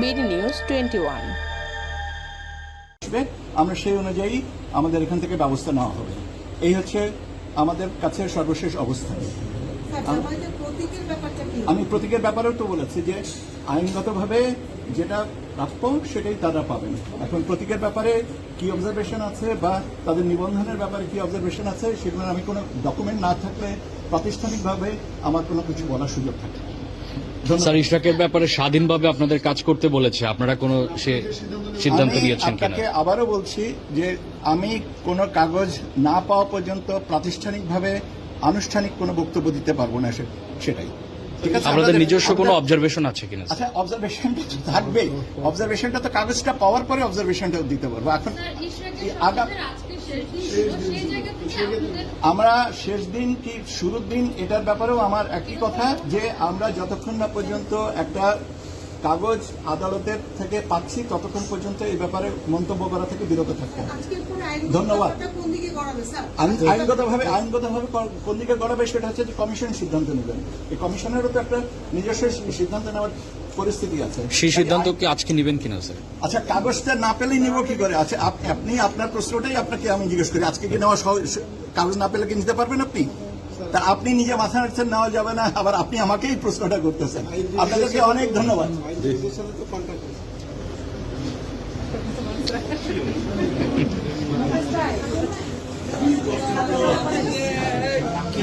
BD news twenty one. আসবে। আমরা সেই অনুযায়ী আমাদের এখান থেকে ব্যবস্থা নেওয়া হবে। এই হচ্ছে আমাদের কাছে সর্বশেষ অবস্থান। স্যার জামায়াতের প্রতীকের ব্যাপারটা কি? আমি প্রতীকের ব্যাপারেও তো বলেছি যে আইনগতভাবে যেটা প্রাপ্য সেটাই তারা পাবেন। এখন প্রতীকের ব্যাপারে কি অবজারভেশন আছে বা তাদের নিবন্ধনের ব্যাপারে কি অবজারভেশন আছে সেগুলোর আমি কোনো ডকুমেন্ট না থাকলে প্রাতিষ্ঠানিকভাবে আমার কোনো কিছু বলার সুযোগ থাকে। স্যার ইশরাকের ব্যাপারে স্বাধীনভাবে আপনাদের কাজ করতে বলেছে। আপনারা কোনো সে সিদ্ধান্ত আমি নিয়েছেন কিনা? আপনাকে আবারও বলছি যে আমি কোনো কাগজ না পাওয়া পর্যন্ত প্রাতিষ্ঠানিকভাবে আনুষ্ঠানিক কোনো বক্তব্য দিতে পারব না সেটাই। ঠিক আছে আপনাদের নিজস্ব কোনো অবজারভেশন আছে কিনা? আচ্ছা অবজারভেশনটা তো থাকবেই। অবজারভেশনটা তো কাগজটা পাওয়ার পরে অবজারভেশনটা দিতে পারব। এখন স্যার, আমরা শেষ দিন কি শুরুর দিন এটার ব্যাপারেও আমার একই কথা যে আমরা যতক্ষণ না পর্যন্ত একটা কাগজ আদালতের থেকে পাচ্ছি ততক্ষণ পর্যন্ত এই ব্যাপারে মন্তব্য করা থেকে বিরত আইন ধন্যবাদ। ব্যাপারটা কোন দিকে গড়াবে স্যার? আইন- আইনগতভাবে আইনগতভাবে কোন দিকে গড়াবে সেটা হচ্ছে যে কমিশন সিদ্ধান্ত নেবেন এই কমিশনেরও তো একটা নিজস্ব সিদ্ধান্ত নেওয়ার পরিস্থিতি আছে। সেই সিদ্ধান্ত কি আজকে নেবেন কিনা স্যার? আচ্ছা কাগজটা না পেলেই নিব কি করে? আচ্ছা আপনি আপনার প্রশ্নটাই আপনাকে আমি জিজ্ঞেস করি। আজকে কি নেওয়া কাগজ না পেলে কি নিতে পারবেন আপনি? তা আপনি নিজে মাথা রাখছেন নেওয়া যাবে না। আবার আপনি আমাকেই প্রশ্নটা করতেছেন। আপনাদেরকে অনেক ধন্যবাদ।